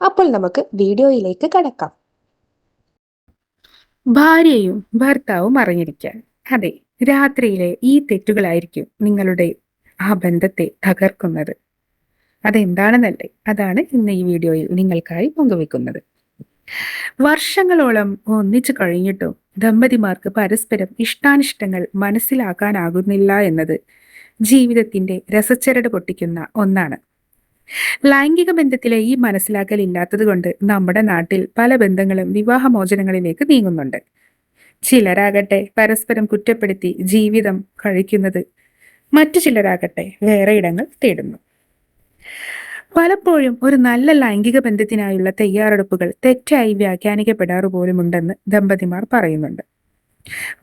അപ്പോൾ നമുക്ക് വീഡിയോയിലേക്ക് കടക്കാം. ഭാര്യയും ഭർത്താവും അറിഞ്ഞിരിക്കാൻ. അതെ രാത്രിയിലെ ഈ തെറ്റുകളായിരിക്കും നിങ്ങളുടെ ആ ബന്ധത്തെ തകർക്കുന്നത്. അതെന്താണെന്നല്ലേ? അതാണ് ഇന്ന് ഈ വീഡിയോയിൽ നിങ്ങൾക്കായി പങ്കുവെക്കുന്നത്. വർഷങ്ങളോളം ഒന്നിച്ചു കഴിഞ്ഞിട്ടും ദമ്പതിമാർക്ക് പരസ്പരം ഇഷ്ടാനിഷ്ടങ്ങൾ മനസ്സിലാക്കാനാകുന്നില്ല എന്നത് ജീവിതത്തിന്റെ രസച്ചരട് പൊട്ടിക്കുന്ന ഒന്നാണ്. ലൈംഗിക ബന്ധത്തിലെ ഈ മനസ്സിലാക്കൽ ഇല്ലാത്തത് കൊണ്ട് നമ്മുടെ നാട്ടിൽ പല ബന്ധങ്ങളും വിവാഹമോചനങ്ങളിലേക്ക് നീങ്ങുന്നുണ്ട്. ചിലരാകട്ടെ പരസ്പരം കുറ്റപ്പെടുത്തി ജീവിതം കഴിക്കുന്നത് മറ്റു ചിലരാകട്ടെ വേറെ ഇടങ്ങൾ തേടുന്നു. പലപ്പോഴും ഒരു നല്ല ലൈംഗിക ബന്ധത്തിനായുള്ള തയ്യാറെടുപ്പുകൾ തെറ്റായി വ്യാഖ്യാനിക്കപ്പെടാറു പോലുമുണ്ടെന്ന് ദമ്പതിമാർ പറയുന്നുണ്ട്.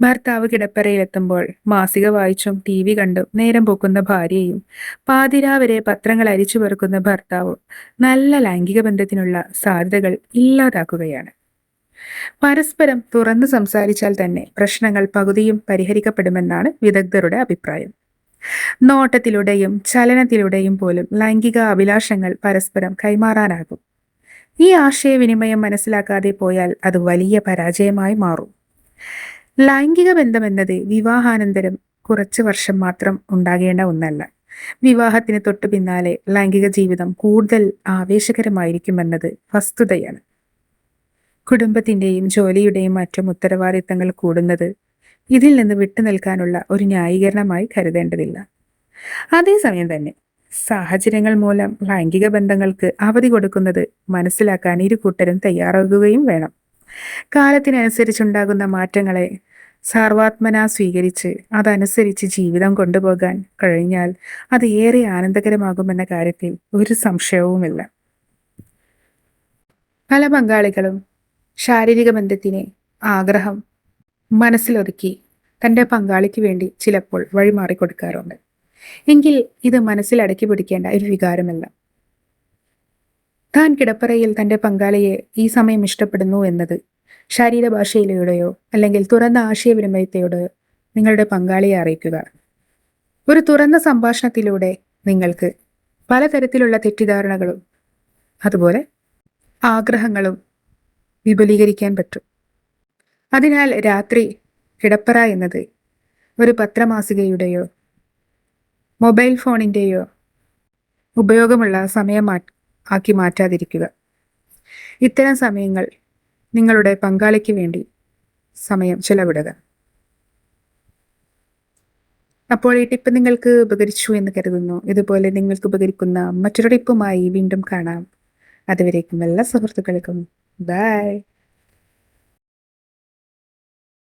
ഭർത്താവ് കിടപ്പറയിലെത്തുമ്പോൾ മാസിക വായിച്ചും ടി വി കണ്ടും നേരം പോക്കുന്ന ഭാര്യയും പാതിരാവരെ പത്രങ്ങൾ അരിച്ചു പെറുക്കുന്ന ഭർത്താവും നല്ല ലൈംഗിക ബന്ധത്തിനുള്ള സാധ്യതകൾ ഇല്ലാതാക്കുകയാണ്. പരസ്പരം തുറന്നു സംസാരിച്ചാൽ തന്നെ പ്രശ്നങ്ങൾ പകുതിയും പരിഹരിക്കപ്പെടുമെന്നാണ് വിദഗ്ധരുടെ അഭിപ്രായം. നോട്ടത്തിലൂടെയും ചലനത്തിലൂടെയും പോലും ലൈംഗിക അഭിലാഷങ്ങൾ പരസ്പരം കൈമാറാനാകും. ഈ ആശയവിനിമയം മനസ്സിലാക്കാതെ പോയാൽ അത് വലിയ പരാജയമായി മാറും. ലൈംഗിക ബന്ധമെന്നത് വിവാഹാനന്തരം കുറച്ച് വർഷം മാത്രം ഉണ്ടാകേണ്ട ഒന്നല്ല. വിവാഹത്തിന് തൊട്ടു പിന്നാലെ ലൈംഗിക ജീവിതം കൂടുതൽ ആവേശകരമായിരിക്കുമെന്നത് വസ്തുതയാണ്. കുടുംബത്തിന്റെയും ജോലിയുടെയും മറ്റും ഉത്തരവാദിത്തങ്ങൾ കൂടുന്നത് ഇതിൽ നിന്ന് വിട്ടുനിൽക്കാനുള്ള ഒരു ന്യായീകരണമായി കരുതേണ്ടതില്ല. അതേസമയം തന്നെ സാഹചര്യങ്ങൾ മൂലം ലൈംഗിക ബന്ധങ്ങൾക്ക് അവധി കൊടുക്കുന്നത് മനസ്സിലാക്കാൻ ഇരു കൂട്ടരും തയ്യാറാകുകയും വേണം. കാലത്തിനനുസരിച്ചുണ്ടാകുന്ന മാറ്റങ്ങളെ സർവാത്മന സ്വീകരിച്ച് അതനുസരിച്ച് ജീവിതം കൊണ്ടുപോകാൻ കഴിഞ്ഞാൽ അത് ഏറെ ആനന്ദകരമാകുമെന്ന കാര്യത്തിൽ ഒരു സംശയവുമില്ല. പല പങ്കാളികളും ശാരീരിക ബന്ധത്തിനെ ആഗ്രഹം മനസ്സിലൊതുക്കി തന്റെ പങ്കാളിക്ക് വേണ്ടി ചിലപ്പോൾ വഴിമാറി കൊടുക്കാറുണ്ട് എങ്കിൽ ഇത് മനസ്സിൽ അടക്കി പിടിക്കേണ്ട ഒരു വികാരമല്ല. താൻ കിടപ്പറയിൽ തന്റെ പങ്കാളിയെ ഈ സമയം ഇഷ്ടപ്പെടുന്നു എന്നത് ശരീരഭാഷയിലൂടെയോ അല്ലെങ്കിൽ തുറന്ന ആശയവിനിമയത്തോടെയോ നിങ്ങളുടെ പങ്കാളിയെ അറിയിക്കുക. ഒരു തുറന്ന സംഭാഷണത്തിലൂടെ നിങ്ങൾക്ക് പലതരത്തിലുള്ള തെറ്റിദ്ധാരണകളും അതുപോലെ ആഗ്രഹങ്ങളും വിപുലീകരിക്കാൻ പറ്റും. അതിനാൽ രാത്രി കിടപ്പറ എന്നത് ഒരു പത്രമാസികയുടെയോ മൊബൈൽ ഫോണിന്റെയോ ഉപയോഗമുള്ള സമയം ആക്കി മാറ്റാതിരിക്കുക. ഇത്തരം സമയങ്ങൾ നിങ്ങളുടെ പങ്കാളിക്ക് വേണ്ടി സമയം ചെലവിടുക. അപ്പോൾ ഈ ടിപ്പ് നിങ്ങൾക്ക് ഉപകരിച്ചു എന്ന് കരുതുന്നു. ഇതുപോലെ നിങ്ങൾക്ക് ഉപകരിക്കുന്ന മറ്റൊരു ടിപ്പുമായി വീണ്ടും കാണാം. അതുവരേക്കും എല്ലാ സുഹൃത്തുക്കൾക്കും. ബൈ.